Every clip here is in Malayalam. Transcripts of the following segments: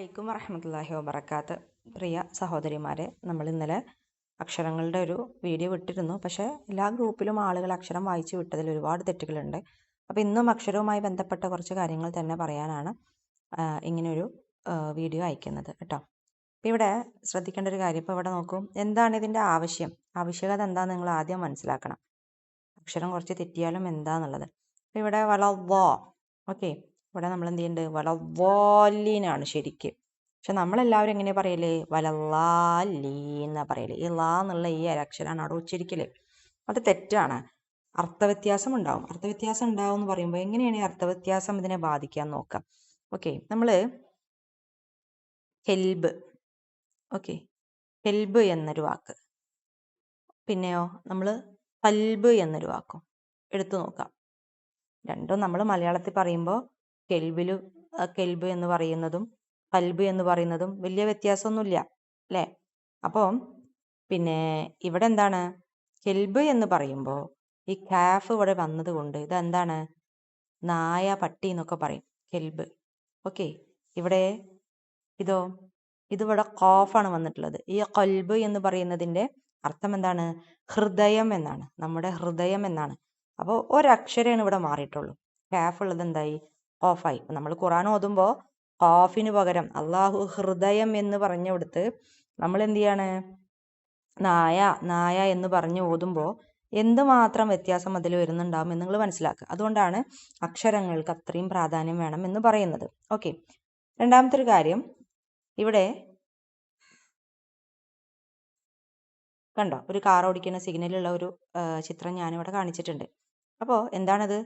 അലൈക്കും വറഹമത്തല്ലാഹി വബർക്കാത്ത് പ്രിയ സഹോദരിമാരെ നമ്മൾ ഇന്നലെ അക്ഷരങ്ങളുടെ ഒരു വീഡിയോ വിട്ടിരുന്നു. പക്ഷേ എല്ലാ ഗ്രൂപ്പിലും ആളുകൾ അക്ഷരം വായിച്ചു വിട്ടതിൽ ഒരുപാട് തെറ്റുകളുണ്ട്. അപ്പോൾ ഇന്നും അക്ഷരവുമായി ബന്ധപ്പെട്ട കുറച്ച് കാര്യങ്ങൾ തന്നെ പറയാനാണ് ഇങ്ങനെയൊരു വീഡിയോ അയക്കുന്നത് കേട്ടോ. അപ്പോൾ ഇവിടെ ശ്രദ്ധിക്കേണ്ട ഒരു കാര്യം ഇപ്പോൾ ഇവിടെ നോക്കൂ. എന്താണ് ഇതിന്റെ ആവശ്യം? ആവശ്യകത എന്താണെന്ന് നിങ്ങൾ ആദ്യം മനസ്സിലാക്കണം. അക്ഷരം കുറച്ച് തെറ്റിയാലും എന്താന്നുള്ളത്. അപ്പോൾ ഇവിടെ വളവോ ഓക്കെ. ഇവിടെ നമ്മൾ എന്ത് ചെയ്യുന്നുണ്ട് വളവാലീനാണ് ശരിക്ക്. പക്ഷെ നമ്മളെല്ലാവരും എങ്ങനെ പറയൽ? വലല്ലാലീ എന്നാ പറയൽ. ഈ ലാ എന്നുള്ള ഈ അക്ഷരമാണ് അവിടെ ഉച്ചരിക്കൽ. അത് തെറ്റാണ്. അർത്ഥവ്യത്യാസം ഉണ്ടാവും. അർത്ഥവ്യത്യാസം ഉണ്ടാവും എന്ന് പറയുമ്പോൾ എങ്ങനെയാണ് ഈ അർത്ഥവ്യത്യാസം ഇതിനെ ബാധിക്കാൻ നോക്കാം? ഓക്കെ നമ്മൾ ഹെൽബ്. ഓക്കെ ഹെൽബ് എന്നൊരു വാക്ക്. പിന്നെയോ നമ്മൾ ഫൽബ് എന്നൊരു വാക്കും എടുത്തു നോക്കാം. രണ്ടും നമ്മൾ മലയാളത്തിൽ പറയുമ്പോൾ കെൽബിൽ കെൽബ് എന്ന് പറയുന്നതും കൽബ് എന്ന് പറയുന്നതും വലിയ വ്യത്യാസമൊന്നുമില്ല അല്ലേ? അപ്പം പിന്നെ ഇവിടെ എന്താണ്? കെൽബ് എന്ന് പറയുമ്പോൾ ഈ കാഫ് ഇവിടെ വന്നത് കൊണ്ട് ഇതെന്താണ്? നായ പട്ടി എന്നൊക്കെ പറയും കെൽബ്. ഓക്കെ ഇവിടെ ഇതോ? ഇതിവിടെ കോഫാണ് വന്നിട്ടുള്ളത്. ഈ കൊൽബ് എന്ന് പറയുന്നതിന്റെ അർത്ഥം എന്താണ്? ഹൃദയം എന്നാണ് നമ്മുടെ ഹൃദയം എന്നാണ്. അപ്പോൾ ഒരക്ഷരമാണ് ഇവിടെ മാറിയിട്ടുള്ളൂ. കാഫ് ഉള്ളത് എന്തായി? ഖാഫായി നമ്മൾ ഖുറാൻ ഓതുമ്പോൾ ഹാഫിന് പകരം അള്ളാഹു ഹൃദയം എന്ന് പറഞ്ഞു കൊടുത്ത് നമ്മൾ എന്ത് ചെയ്യാണ് നായ നായ എന്ന് പറഞ്ഞ് ഓതുമ്പോൾ എന്തുമാത്രം വ്യത്യാസം അതിൽ വരുന്നുണ്ടാവും എന്ന് നിങ്ങൾ മനസ്സിലാക്കുക. അതുകൊണ്ടാണ് അക്ഷരങ്ങൾക്ക് അത്രയും പ്രാധാന്യം വേണം എന്ന് പറയുന്നത്. ഓക്കെ. രണ്ടാമത്തെ ഒരു കാര്യം ഇവിടെ കണ്ടോ? ഒരു കാർ ഓടിക്കുന്ന സിഗ്നലുള്ള ഒരു ചിത്രം ഞാനിവിടെ കാണിച്ചിട്ടുണ്ട്. അപ്പോൾ എന്താണത്?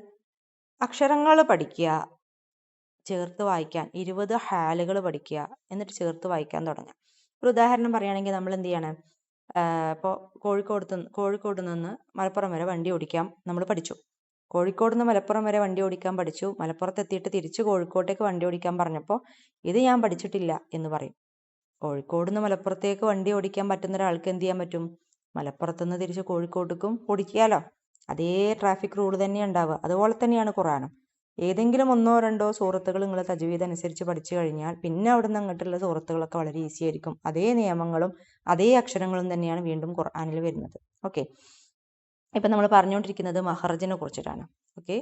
അക്ഷരങ്ങൾ പഠിക്കുക ചേർത്ത് വായിക്കാൻ ഇരുപത് ഹാലുകൾ പഠിക്കുക എന്നിട്ട് ചേർത്ത് വായിക്കാൻ തുടങ്ങുക ഒരു ഉദാഹരണം പറയുകയാണെങ്കിൽ നമ്മൾ എന്ത് ചെയ്യണം? ഇപ്പോൾ കോഴിക്കോട് കോഴിക്കോട് നിന്ന് മലപ്പുറം വരെ വണ്ടി ഓടിക്കാൻ നമ്മൾ പഠിച്ചു. കോഴിക്കോട് നിന്ന് മലപ്പുറം വരെ വണ്ടി ഓടിക്കാൻ പഠിച്ചു. മലപ്പുറത്ത് എത്തിയിട്ട് തിരിച്ച് കോഴിക്കോട്ടേക്ക് വണ്ടി ഓടിക്കാൻ പറഞ്ഞപ്പോൾ ഇത് ഞാൻ പഠിച്ചിട്ടില്ല എന്ന് പറയും. കോഴിക്കോട് നിന്ന് മലപ്പുറത്തേക്ക് വണ്ടി ഓടിക്കാൻ പറ്റുന്ന ഒരാൾക്ക് എന്ത് ചെയ്യാൻ പറ്റും? മലപ്പുറത്ത് നിന്ന് തിരിച്ച് കോഴിക്കോട്ടേക്കും ഓടിക്കാലോ അതേ ട്രാഫിക് റൂൾ തന്നെ ഉണ്ടാവുക. അതുപോലെ തന്നെയാണ് ഖുറാനും ഏതെങ്കിലും ഒന്നോ രണ്ടോ സുഹൃത്തുക്കൾ നിങ്ങൾ തജ്വീദ് അനുസരിച്ച് പഠിച്ചു കഴിഞ്ഞാൽ പിന്നെ അവിടുന്ന് അങ്ങോട്ടുള്ള സുഹൃത്തുക്കളൊക്കെ വളരെ ഈസി ആയിരിക്കും. അതേ നിയമങ്ങളും അതേ അക്ഷരങ്ങളും തന്നെയാണ് വീണ്ടും ഖുർആാനിൽ വരുന്നത്. ഓക്കെ ഇപ്പം നമ്മൾ പറഞ്ഞുകൊണ്ടിരിക്കുന്നത് മഹറജിനെ കുറിച്ചിട്ടാണ്. ഓക്കെ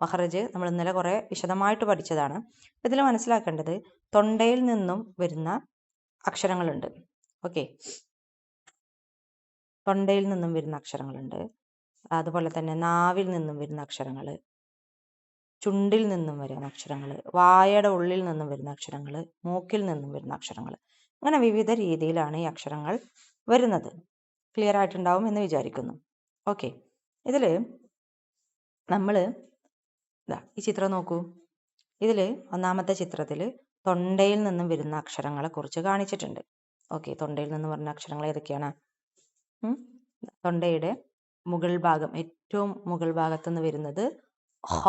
മഹറജ് നമ്മൾ ഇന്നലെ കുറേ വിശദമായിട്ട് പഠിച്ചതാണ്. ഇതിൽ മനസ്സിലാക്കേണ്ടത് തൊണ്ടയിൽ നിന്നും വരുന്ന അക്ഷരങ്ങളുണ്ട്. ഓക്കെ തൊണ്ടയിൽ നിന്നും വരുന്ന അക്ഷരങ്ങളുണ്ട്. അതുപോലെ തന്നെ നാവിൽ നിന്നും വരുന്ന അക്ഷരങ്ങൾ. ചുണ്ടിൽ നിന്നും വരുന്ന അക്ഷരങ്ങൾ വായയുടെ ഉള്ളിൽ നിന്നും വരുന്ന അക്ഷരങ്ങൾ മൂക്കിൽ നിന്നും വരുന്ന അക്ഷരങ്ങൾ അങ്ങനെ വിവിധ രീതിയിലാണ് ഈ അക്ഷരങ്ങൾ വരുന്നത്. ക്ലിയർ ആയിട്ടുണ്ടാവും എന്ന് വിചാരിക്കുന്നു. ഓക്കെ ഇതിൽ നമ്മൾ ഇതാ ഈ ചിത്രം നോക്കൂ. ഇതിൽ ഒന്നാമത്തെ ചിത്രത്തിൽ തൊണ്ടയിൽ നിന്നും വരുന്ന അക്ഷരങ്ങളെ കുറിച്ച് കാണിച്ചിട്ടുണ്ട്. ഓക്കെ തൊണ്ടയിൽ നിന്ന് വരുന്ന അക്ഷരങ്ങൾ ഏതൊക്കെയാണ്? തൊണ്ടയുടെ മുകൾ ഭാഗം ഏറ്റവും മുകൾ ഭാഗത്തു നിന്ന് വരുന്നത് ഹ.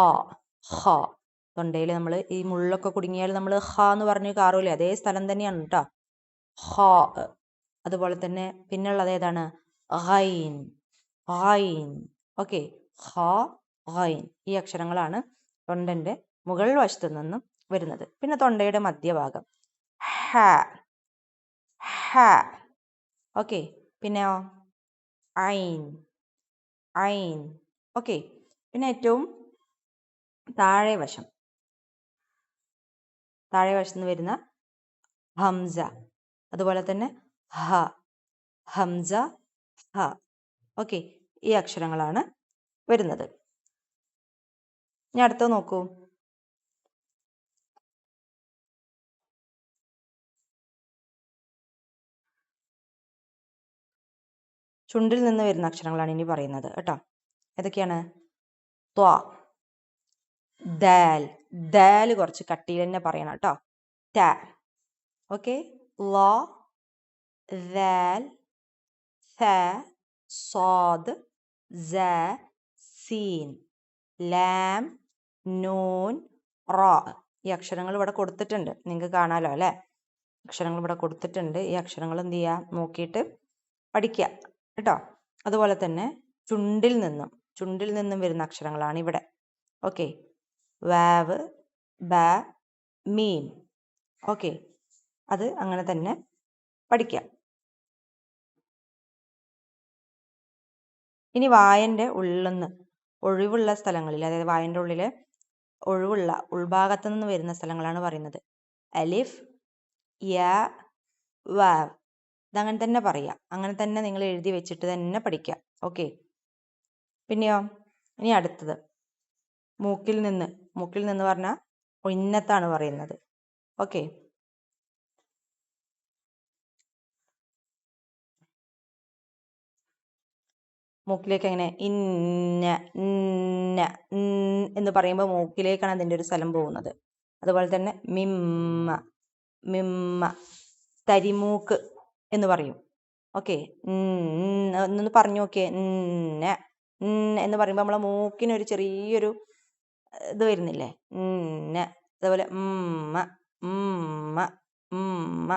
ഹ തൊണ്ടയിൽ നമ്മൾ ഈ മുള്ളൊക്കെ കുടുങ്ങിയാൽ നമ്മൾ ഹ എന്ന് പറഞ്ഞ് കാറൂലേ? അതേ സ്ഥലം തന്നെയാണ് കേട്ടോ ഹ അതുപോലെ തന്നെ പിന്നുള്ളത് ഏതാണ്? ഹൈൻ ഹൈൻ ഓക്കെ. ഹ ഹൈൻ ഈ അക്ഷരങ്ങളാണ് തൊണ്ടന്റെ മുകൾ വശത്ത് നിന്നും വരുന്നത്. പിന്നെ തൊണ്ടയുടെ മധ്യഭാഗം. ഹ ഹ ഓക്കെ. പിന്നെ ഐൻ ഐൻ ഓക്കെ. പിന്നെ ഏറ്റവും താഴെ വശം താഴെ വശത്ത് നിന്ന് വരുന്ന ഹംസ. അതുപോലെ തന്നെ ഹ. ഹംസ ഹ. ഓക്കെ ഈ അക്ഷരങ്ങളാണ് വരുന്നത്. ഇനി അടുത്ത നോക്കൂ. ചുണ്ടിൽ നിന്ന് വരുന്ന അക്ഷരങ്ങളാണ് ഇനി പറയുന്നത് കേട്ടോ. ഏതൊക്കെയാണ്? ത്വ. ദാൽ ദാൽ കുറച്ച് കട്ടിയിൽ തന്നെ പറയണം കേട്ടോ ത ഓക്കെ ലോ ദാൽ ഥ صاد ز സീൻ ലാം നൂൻ റ ഈ അക്ഷരങ്ങൾ ഇവിടെ കൊടുത്തിട്ടുണ്ട് നിങ്ങൾക്ക് കാണാലോ അല്ലേ അക്ഷരങ്ങൾ ഇവിടെ കൊടുത്തിട്ടുണ്ട് ഈ അക്ഷരങ്ങൾ എന്ത് ചെയ്യുക നോക്കിയിട്ട് പഠിക്കുക കേട്ടോ അതുപോലെ തന്നെ ചുണ്ടിൽ നിന്നും ചുണ്ടിൽ നിന്നും വരുന്ന അക്ഷരങ്ങളാണ് ഇവിടെ ഓക്കെ വാവ് ബ മീൻ. ഓക്കെ. അത് അങ്ങനെ തന്നെ പഠിക്കാം. ഇനി വായന്റെ നിന്ന് ഒഴിവുള്ള സ്ഥലങ്ങളിൽ അതായത് വായന്റെ ഉള്ളിൽ ഒഴിവുള്ള ഉൾഭാഗത്തു നിന്ന് വരുന്ന സ്ഥലങ്ങളാണ് പറയുന്നത്. അലിഫ് യ വാവ് ഇതങ്ങനെ തന്നെ പറയാം. അങ്ങനെ തന്നെ നിങ്ങൾ എഴുതി വെച്ചിട്ട് തന്നെ പഠിക്കാം. ഓക്കെ. പിന്നെയോ? ഇനി അടുത്തത്. മൂക്കിൽ നിന്ന് മൂക്കിൽ നിന്ന് പറഞ്ഞാൽ ഉന്നത്താണ് പറയുന്നത്. ഓക്കെ. മൂക്കിലേക്ക് എങ്ങനെ? ഇന്ന ഇന്ന എന്ന് പറയുമ്പോൾ മൂക്കിലേക്കാണ് അതിന്റെ ഒരു സ്ഥലം പോകുന്നത്. അതുപോലെ തന്നെ മിമ്മ മിമ്മ തരിമൂക്ക് എന്ന് പറയും. ഓക്കെ. എന്നൊന്ന് പറഞ്ഞു നോക്കിയേ. ഇന്ന എന്ന് പറയുമ്പോൾ നമ്മളെ മൂക്കിനൊരു ചെറിയൊരു ഇത് വരുന്നില്ലേ? ഇന്ന അതുപോലെ ഉമ്മ ഉമ്മ ഉമ്മ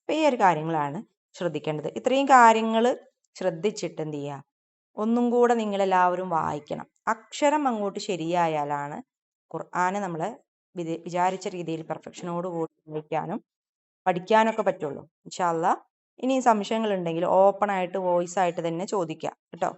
അപ്പം ഈ ഒരു കാര്യങ്ങളാണ് ശ്രദ്ധിക്കേണ്ടത്. ഇത്രയും കാര്യങ്ങൾ ശ്രദ്ധിച്ചിട്ട് എന്ത് ചെയ്യുക ഒന്നും കൂടെ നിങ്ങളെല്ലാവരും വായിക്കണം. അക്ഷരം അങ്ങോട്ട് ശരിയായാലാണ് ഖുർആാനെ നമ്മൾ വിചാരിച്ച രീതിയിൽ പെർഫെക്ഷനോട് കൂടി വായിക്കാനും പഠിക്കാനൊക്കെ പറ്റുള്ളൂ. ഇൻഷാല്ല ഇനി സംശയങ്ങൾ ഉണ്ടെങ്കിൽ ഓപ്പൺ ആയിട്ട് വോയിസ് ആയിട്ട് തന്നെ ചോദിക്കുക കേട്ടോ?